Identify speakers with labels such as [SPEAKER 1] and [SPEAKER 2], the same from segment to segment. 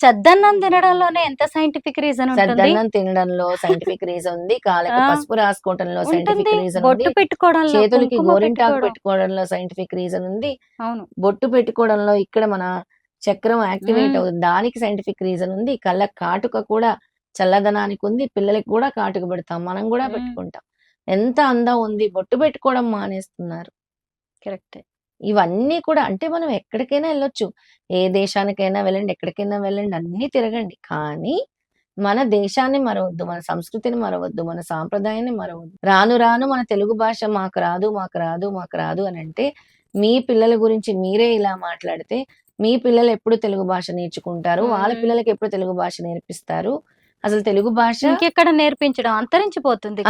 [SPEAKER 1] చద్దన్నం తినడంలోనే ఎంత scientific reason ఉంటుంది?
[SPEAKER 2] సద్దన్నం తినడంలో సైంటిఫిక్ రీజన్ ఉంది. కాళ్ళకి. పసుపు రాసుకోవడంలో సైంటిఫిక్ రీజన్ ఉంది.
[SPEAKER 1] బొట్టు పెట్టుకోవడంలో
[SPEAKER 2] చేతులకి గోరింటాకు
[SPEAKER 1] పెట్టుకోవడం.
[SPEAKER 2] పెట్టుకోవడంలో సైంటిఫిక్ రీజన్ ఉంది.
[SPEAKER 1] అవును.
[SPEAKER 2] బొట్టు పెట్టుకోవడంలో ఇక్కడ మన చక్రం యాక్టివేట్. అవుతుంది. దానికి సైంటిఫిక్ రీజన్ ఉంది. కళ్ళ కాటుక కూడా చల్లదనానికి ఉంది. పిల్లలకి కూడా కాటుక పెడతాం. మనం కూడా. పెట్టుకుంటాం. ఎంత అందం ఉంది. బొట్టు పెట్టుకోవడం మానేస్తున్నారు.
[SPEAKER 1] కరెక్ట్.
[SPEAKER 2] ఇవన్నీ కూడా అంటే మనం ఎక్కడికైనా వెళ్ళొచ్చు. ఏ దేశానికైనా వెళ్ళండి ఎక్కడికైనా వెళ్ళండి అన్ని తిరగండి. కానీ మన దేశాన్ని మరవద్దు మన సంస్కృతిని మరవద్దు మన సాంప్రదాయాన్ని మరవద్దు. రాను రాను మన తెలుగు భాష మాకు రాదు మాకు రాదు మాకు రాదు అని అంటే మీ పిల్లల గురించి మీరే ఇలా మాట్లాడితే మీ పిల్లలు ఎప్పుడు తెలుగు భాష నేర్చుకుంటారు? వాళ్ళ. పిల్లలకి ఎప్పుడు తెలుగు భాష నేర్పిస్తారు? అసలు తెలుగు భాష
[SPEAKER 1] ఇంకెక్కడ నేర్పించడం? అంతరించిపోతుంది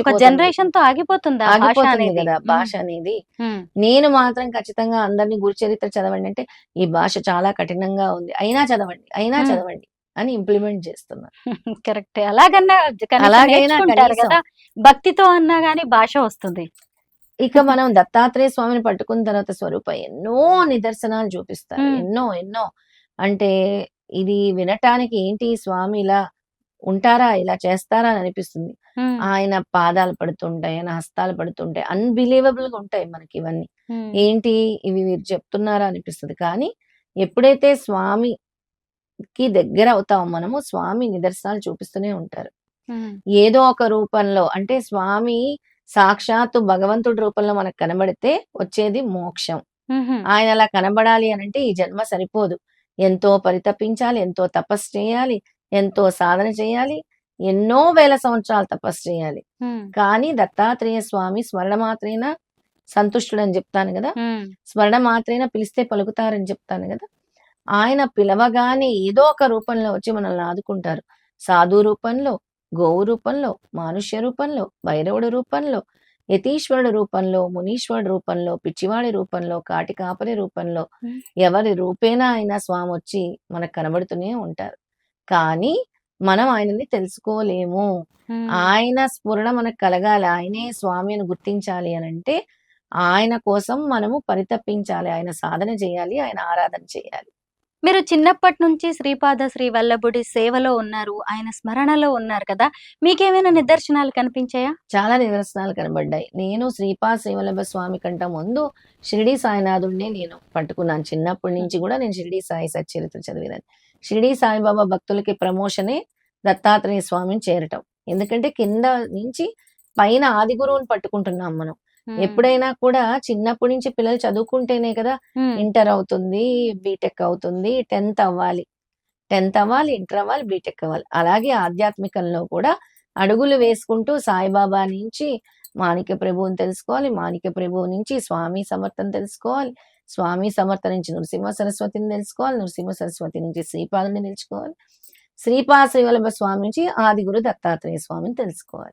[SPEAKER 1] ఒక. జనరేషన్తో ఆగిపోతుంది
[SPEAKER 2] ఆగిపోతుంది కదా భాష అనేది. నేను మాత్రం ఖచ్చితంగా అందరినీ గురు చరిత్ర చదవండి అంటే ఈ భాష చాలా కఠినంగా ఉంది. అయినా చదవండి అయినా. చదవండి అని ఇంప్లిమెంట్ చేస్తున్నా.
[SPEAKER 1] కరెక్ట్. అలాగన్నా
[SPEAKER 2] అలాగైనా
[SPEAKER 1] భక్తితో అన్నా గానీ భాష వస్తుంది.
[SPEAKER 2] ఇక మనం దత్తాత్రేయ స్వామిని పట్టుకున్న తర్వాత స్వరూప ఎన్నో నిదర్శనాలు చూపిస్తారు. ఎన్నో ఎన్నో. అంటే ఇది వినటానికి ఏంటి ఈ స్వామి ఇలా ఉంటారా? ఇలా చేస్తారా? అని అనిపిస్తుంది. ఆయన పాదాలు పడుతుంటాయి ఆయన హస్తాలు పడుతుంటాయి అన్బిలీవబుల్గా ఉంటాయి మనకి ఇవన్నీ. ఏంటి? ఇవి వీరు చెప్తున్నారా? అనిపిస్తుంది. కానీ ఎప్పుడైతే స్వామికి దగ్గర అవుతామో మనము స్వామి నిదర్శనాలు చూపిస్తూనే ఉంటారు. ఏదో ఒక రూపంలో అంటే స్వామి సాక్షాత్తు భగవంతుడి రూపంలో మనకు కనబడితే వచ్చేది మోక్షం. ఆయన అలా కనబడాలి అని అంటే ఈ జన్మ సరిపోదు. ఎంతో పరితపించాలి ఎంతో తపస్సు చేయాలి ఎంతో సాధన చేయాలి ఎన్నో వేల సంవత్సరాలు తపస్సు చేయాలి. కానీ దత్తాత్రేయ స్వామి స్మరణ మాత్రేన సంతుష్టుడని చెప్తాను కదా? స్మరణ మాత్రేన పిలిస్తే పలుకుతారని చెప్తాను కదా? ఆయన పిలవగానే ఏదో ఒక రూపంలో వచ్చి మనల్ని ఆదుకుంటారు. సాధు రూపంలో గోవు రూపంలో మానుష్య రూపంలో భైరవుడి రూపంలో యతీశ్వరుడు రూపంలో మునీశ్వరుడు రూపంలో పిచ్చివాడి రూపంలో కాటి కాపరి రూపంలో. ఎవరి రూపేనా అయినా స్వామి వచ్చి మనకు కనబడుతూనే ఉంటారు. కానీ మనం ఆయనని తెలుసుకోలేము. ఆయన స్ఫురణ మనకు కలగాలి. ఆయనే స్వామి అని గుర్తించాలి అని అంటే ఆయన కోసం మనము పరితపించాలి. ఆయన సాధన చేయాలి. ఆయన ఆరాధన చేయాలి.
[SPEAKER 1] మీరు చిన్నప్పటి నుంచి శ్రీపాద శ్రీ వల్లభుడి సేవలో ఉన్నారు. ఆయన స్మరణలో ఉన్నారు కదా. మీకేమైనా నిదర్శనాలు కనిపించాయా?
[SPEAKER 2] చాలా నిదర్శనాలు కనబడ్డాయి. నేను శ్రీపా శ్రీవల్లభ స్వామి కంట ముందు షిరిడి సాయినాథుడినే నేను పట్టుకున్నాను. చిన్నప్పటి నుంచి కూడా నేను షిరిడి సాయి సచ్చరిత్ర చదివినాను. షిరిడి సాయిబాబా భక్తులకి ప్రమోషనే దత్తాత్రేయ స్వామిని చేరటం. ఎందుకంటే కింద నుంచి పైన ఆది గురువుని పట్టుకుంటున్నాం మనం. ఎప్పుడైనా కూడా చిన్నప్పటి నుంచి పిల్లలు చదువుకుంటేనే కదా ఇంటర్ అవుతుంది బీటెక్ అవుతుంది టెన్త్ అవ్వాలి. టెన్త్ అవ్వాలి ఇంటర్ అవ్వాలి బీటెక్ అవ్వాలి. అలాగే ఆధ్యాత్మికంలో కూడా అడుగులు వేసుకుంటూ సాయిబాబా నుంచి మాణిక్య ప్రభువుని తెలుసుకోవాలి మాణిక్య ప్రభువు నుంచి స్వామి సమర్థం తెలుసుకోవాలి స్వామి సమర్థ నుంచి నృసింహ సరస్వతిని తెలుసుకోవాలి నృసింహ సరస్వతి నుంచి శ్రీపాదుని తెలుసుకోవాలి. శ్రీపా శ్రీవల్లభ స్వామి నుంచి ఆదిగురు దత్తాత్రేయ స్వామిని తెలుసుకోవాలి.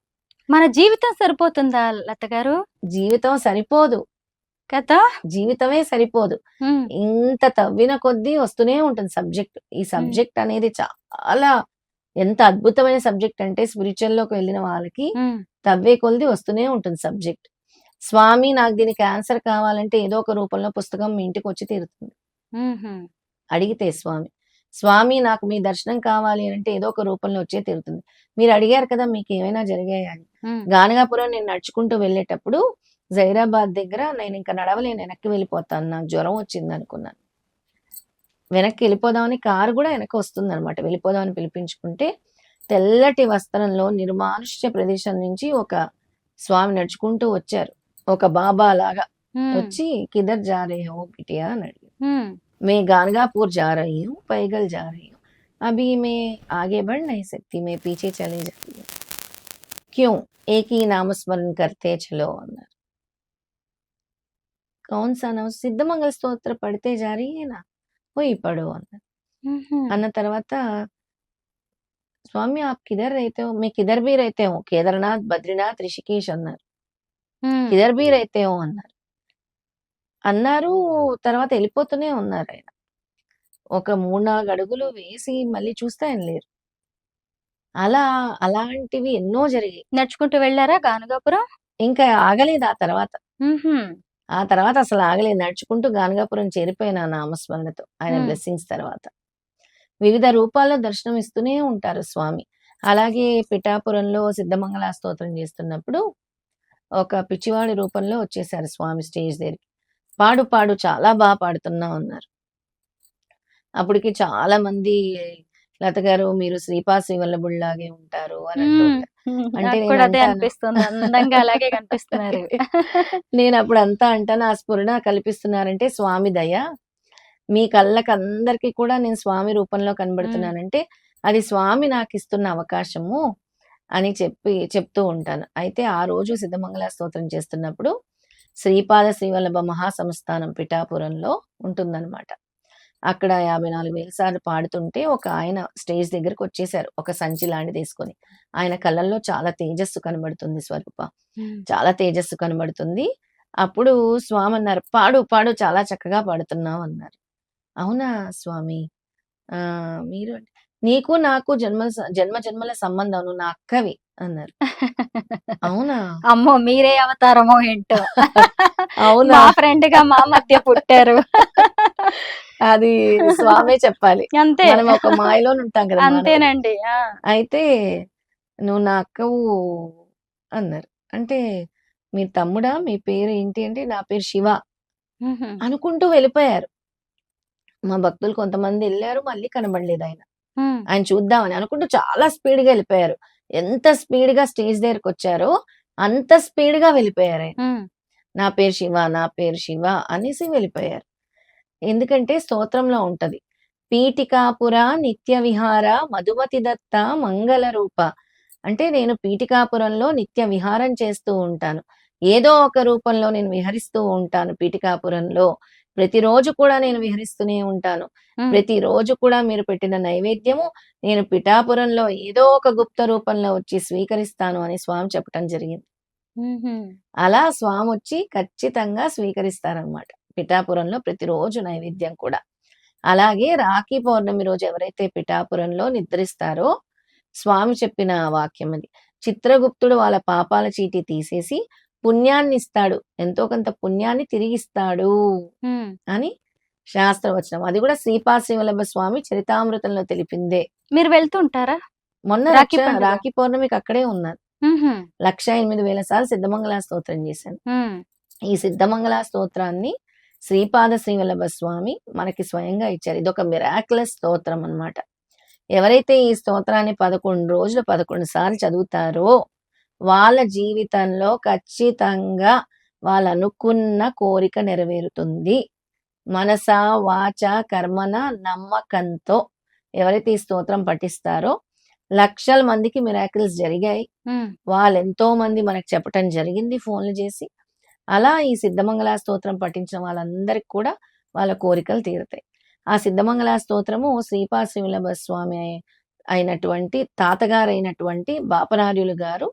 [SPEAKER 1] మన జీవితం సరిపోతుందా లత గారు?
[SPEAKER 2] జీవితం సరిపోదు.
[SPEAKER 1] కదా?
[SPEAKER 2] జీవితమే సరిపోదు. ఇంత తవ్విన కొద్దీ వస్తూనే ఉంటుంది సబ్జెక్ట్. ఈ సబ్జెక్ట్ అనేది చాలా ఎంత అద్భుతమైన సబ్జెక్ట్ అంటే స్పిరిచువల్లోకి వెళ్ళిన వాళ్ళకి తవ్వే కొలది వస్తూనే ఉంటుంది సబ్జెక్ట్. స్వామి నాకు దీనికి ఆన్సర్ కావాలంటే ఏదో ఒక రూపంలో పుస్తకం మీ ఇంటికి వచ్చి తీరుతుంది. అడిగితే స్వామి స్వామి నాకు మీ దర్శనం కావాలి అంటే ఏదో ఒక రూపంలో వచ్చే తీరుతుంది. మీరు అడిగారు కదా మీకు ఏమైనా జరిగాయా అని. గానగాపురం నేను నడుచుకుంటూ వెళ్ళేటప్పుడు జైరాబాద్ దగ్గర నేను ఇంకా నడవలేను వెనక్కి వెళ్ళిపోతాను నాకు జ్వరం వచ్చింది అనుకున్నాను. వెనక్కి వెళ్ళిపోదామని కారు కూడా వెనక్కి వస్తుంది అనమాట వెళ్ళిపోదామని పిలిపించుకుంటే తెల్లటి వస్త్రంలో నిర్మానుష్య ప్రదేశం నుంచి ఒక స్వామి నడుచుకుంటూ వచ్చారు. ఒక బాబా లాగా వచ్చి కిదర్ జా రే హో బిటియా అని అడిగారు మే గానగాపూర్ జా రహీ హూ పైగల్ జా రహీ హూ అభి మే ఆగే బఢ్ నహీ సక్తి మే పీచే చలే జా రహీ హూ క్యూ ఏకీ నామస్మరణ కర్తే చలో అన్నారు కౌన్ సా నా సిద్ధమంగళ స్తోత్ర పడితే జారీ నా పోయి పడు అన్నారు అన్న తర్వాత స్వామి ఆప్ కిదర్ రైతే హో మే కిదర్ బి రైతే హో కేదార్నాథ్ బద్రీనాథ్ రిషికేష్ అన్నారు
[SPEAKER 1] ఉమ్,
[SPEAKER 2] కిదర్ బీ రైతే హో అన్నారు అన్నారు తర్వాత వెళ్ళిపోతూనే ఉన్నారు ఆయన. ఒక మూడు నాలుగు అడుగులు వేసి మళ్ళీ చూస్తే ఆయన లేరు. అలా అలాంటివి ఎన్నో జరిగాయి.
[SPEAKER 1] నడుచుకుంటూ వెళ్ళారా గానుగాపురం?
[SPEAKER 2] ఇంకా ఆగలేదు ఆ తర్వాత. ఆ తర్వాత అసలు ఆగలేదు. నడుచుకుంటూ గానగాపురం చేరిపోయిన నామస్మరణతో ఆయన. బ్లెస్సింగ్స్ తర్వాత. వివిధ రూపాల్లో దర్శనం ఇస్తూనే ఉంటారు స్వామి. అలాగే పిఠాపురంలో సిద్ధమంగళ స్తోత్రం చేస్తున్నప్పుడు ఒక పిచ్చివాడి రూపంలో వచ్చేసారు స్వామి స్టేజ్ దగ్గరికి. పాడు పాడు చాలా బా పాడుతున్నావు అన్నారు. అప్పటికి చాలా మంది లత గారు మీరు ఉంటారు అని అంటూ
[SPEAKER 1] హ్మ్.
[SPEAKER 2] ఉంటారు.
[SPEAKER 1] నాకు
[SPEAKER 2] అంటాను
[SPEAKER 1] అనిపిస్తుంది. అందంగా అలాగే కనిపిస్తున్నారు.
[SPEAKER 2] నేను అప్పుడు అంతా అంటాను ఆ స్ఫురణ కల్పిస్తున్నారంటే స్వామి దయ. మీ కళ్ళకి అందరికి కూడా నేను స్వామి రూపంలో. కనబడుతున్నానంటే అది స్వామి నాకిస్తున్న అవకాశము అని చెప్పి చెప్తూ ఉంటాను. అయితే ఆ రోజు సిద్ధమంగళ స్తోత్రం చేస్తున్నప్పుడు శ్రీపాద శ్రీవల్లభ మహాసంస్థానం పిఠాపురంలో ఉంటుందన్నమాట. అక్కడ 54,000 సార్లు పాడుతుంటే ఒక ఆయన స్టేజ్ దగ్గరకొచ్చేసారు. ఒక సంచి లాంటిదేసుకొని. ఆయన కళ్ళల్లో చాలా తేజస్సు కనబడుతుంది స్వరూప. చాలా తేజస్సు కనబడుతుంది. అప్పుడు స్వామన్నారు, "పాడు, పాడు చాలా చక్కగా పాడుతున్నావు" అన్నారు. "అవునా స్వామి? ఆహ్, మీరు నీకు నాకు జన్మల స జన్మ జన్మల సంబంధం. నువ్వు నా అక్కవి" అన్నారు. అవునా?
[SPEAKER 1] అమ్మో! మీరే అవతారమో ఏంటో.
[SPEAKER 2] అవునా?
[SPEAKER 1] మా ఫ్రెండ్‌గా మా మధ్య పుట్టారు.
[SPEAKER 2] అది స్వామే చెప్పాలి.
[SPEAKER 1] అంతే.
[SPEAKER 2] మనం ఒక మాయలోనే ఉంటాం కదా.
[SPEAKER 1] అంతేనండి.
[SPEAKER 2] అయితే "నువ్వు నా అక్కవు" అన్నారు. అంటే "మీ తమ్ముడా? మీ పేరేంటి?" అంటే "నా పేరు శివ". అనుకుంటూ వెళ్ళిపోయారు. మా భక్తులు కొంతమంది ఎళ్ళారు. మళ్ళీ కనబడలేదాయన.
[SPEAKER 1] హ్మ్.
[SPEAKER 2] ఆయన చూద్దామని అనుకుంటూ చాలా స్పీడ్‌గా ఎళ్ళిపోయారు. ఎంత స్పీడ్‌గా స్టేజ్ దగ్గరకొచ్చారో అంత స్పీడ్‌గా వెళ్ళిపోయారాయన.
[SPEAKER 1] హ్మ్.
[SPEAKER 2] "నా పేరు శివ, నా పేరు శివ" అనేసి వెళ్ళిపోయారు. ఎందుకంటే స్తోత్రంలో ఉంటది. "పీఠికాపుర నిత్య విహార మధుమతి దత్త మంగళ రూప" అంటే నేను పీఠికాపురంలో నిత్య విహారం చేస్తూ ఉంటాను. ఏదో ఒక రూపంలో నేను విహరిస్తూ ఉంటాను పీఠికాపురంలో. ప్రతిరోజు కూడా నేను విహరిస్తూనే ఉంటాను. ప్రతిరోజు కూడా మీరు పెట్టిన నైవేద్యము నేను పిఠాపురంలో ఏదో ఒక గుప్త రూపంలో వచ్చి స్వీకరిస్తాను అని స్వామి చెప్పటం జరిగింది. అలా స్వామొచ్చి ఖచ్చితంగా స్వీకరిస్తారనమాట. పిఠాపురంలో ప్రతిరోజు నైవేద్యం కూడా. అలాగే రాఖీ పౌర్ణమి రోజు ఎవరైతే పిఠాపురంలో నిద్రిస్తారో స్వామి చెప్పిన వాక్యం అది. చిత్రగుప్తుడు వాళ్ళ పాపాల చీటీ తీసేసి పుణ్యాన్నిస్తాడు. ఎంతో కొంత పుణ్యాన్ని తిరిగిస్తాడు. అని శాస్త్రవచనం. అది కూడా శ్రీపాద శ్రీవల్లభ స్వామి చరితామృతంలో తెలిపిందే.
[SPEAKER 1] మీరు వెళ్తుంటారా?
[SPEAKER 2] మొన్న
[SPEAKER 1] రాఖీ
[SPEAKER 2] పౌర్ణమికి అక్కడే ఉన్నాను.
[SPEAKER 1] హుహు.
[SPEAKER 2] 1,08,000 సార్లు సిద్ధమంగళ స్తోత్రం చేశాను. ఈ సిద్ధమంగళ స్తోత్రాన్ని శ్రీపాద శ్రీవల్లభ స్వామి మనకి స్వయంగా ఇచ్చారు. ఇదొక మిరాకిలస్ స్తోత్రం అన్నమాట. ఎవరైతే ఈ స్తోత్రాన్ని 11 రోజులు 11 సార్లు చదువుతారో వాళ్ళ జీవితంలో ఖచ్చితంగా వాళ్ళనుకున్న కోరిక నెరవేరుతుంది. మనస, వాచ, కర్మన నమ్మకంతో ఎవరైతే ఈ స్తోత్రం పఠిస్తారో లక్షల మందికి మిరాకిల్స్ జరిగాయి.
[SPEAKER 1] హ్మ్.
[SPEAKER 2] వాళ్ళెంతో మంది మనకు చెప్పటం జరిగింది ఫోన్‌లు చేసి. అలా ఈ సిద్ధమంగళ స్తోత్రం పఠించిన వాళ్ళందరికి కూడా వాళ్ళ కోరికలు తీరుతాయి. ఆ సిద్ధమంగళ స్తోత్రము శ్రీపాద శ్రీవల్లభ స్వామి అయినటువంటి తాతగారైనటువంటి బాపనార్యులు గారు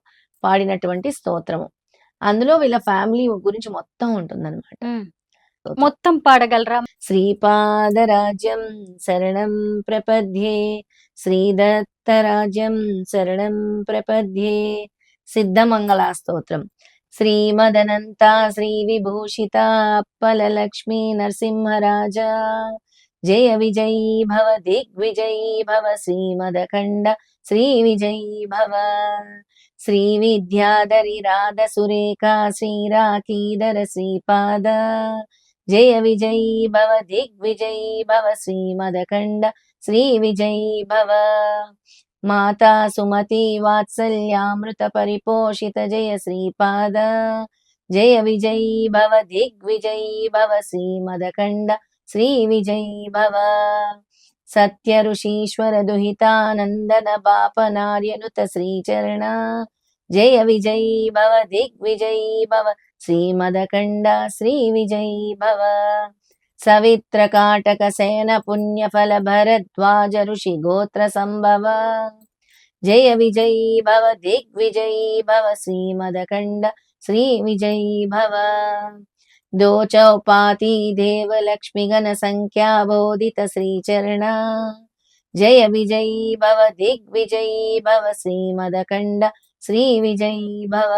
[SPEAKER 2] పాడినటువంటి స్తోత్రము. అందులో వీళ్ళ ఫ్యామిలీ గురించి మొత్తం ఉంటుందన్నమాట.
[SPEAKER 1] మొత్తం పాడగలరా?
[SPEAKER 2] శ్రీపాదరాజ్యం శరణం ప్రపద్యే శ్రీదత్తరాజ్యం శరణం ప్రపద్యే సిద్ధమంగళ స్తోత్రం. శ్రీమదనంత శ్రీ విభూషిత అప్పలలక్ష్మీ నరసింహరాజా జయ విజయీ భవ దిగ్విజయీ భవ శ్రీమదఖండ శ్రీ విజయీ భవ శ్రీ విద్యాధరి రాధ సురేఖా శ్రీరాకీధర శ్రీపాద జయ విజయీ భవ దిగ్విజయీ భవ శ్రీమదఖండ శ్రీ విజయీ భవ మాతా సుమతి వాత్సల్యామృత పరిపోషిత జయ శ్రీపాద జయ విజయీ భవ సత్య ఋషీశ్వర దుహితానందన బాపనార్యనుత శ్రీచరణ జయ విజయీ భవ దిగ్విజయీ భవ శ్రీమదకండ శ్రీ విజయీ భవ సవిత్ర కాటక శయన పుణ్యఫల భరద్వాజ ఋషి గోత్ర సంభవ జయ విజయీ భవ దిగ్విజయీ భవ శ్రీమదకండ శ్రీ విజయీ భవ దోచౌపాతి దేవలక్ష్మి గణ సంఖ్యాబోధిత శ్రీచరణ జయ విజయీ భవ దిగ్విజయీ భవ శ్రీమదఖండ శ్రీ విజయీ భవ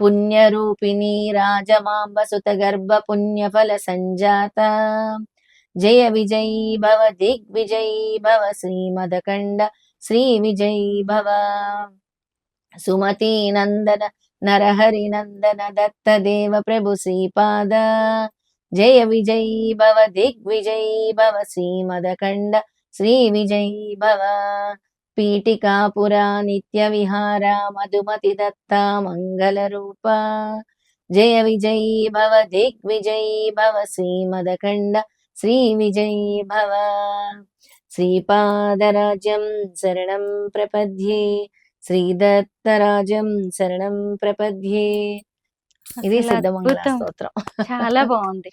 [SPEAKER 2] పుణ్యరూపిణి రాజమాంబసుత గర్భ పుణ్యఫల సంజాత జయ విజయీ భవ దిగ్విజయీ భవ శ్రీమదకండ శ్రీ విజయీ భవ సుమతీ నందన నరహరి నందన దత్త దేవ ప్రభు శ్రీపాద. జయ విజయీ భవ దిగ్విజయీ భవ శ్రీమదఖండ శ్రీ విజయీ భవ. పీఠికాపురా నిత్య విహార మధుమతి దత్త మంగళరూప. జయ విజయీ భవ దిగ్విజయీ భవ శ్రీమదఖండ శ్రీ విజయీ భవ. శ్రీపాదరాజ్యం శరణం ప్రపద్యే. శ్రీదత్తరాజం శరణం ప్రపద్యే. ఇది సిద్ధమంగళ స్తోత్రం.
[SPEAKER 1] చాలా బాగుంది.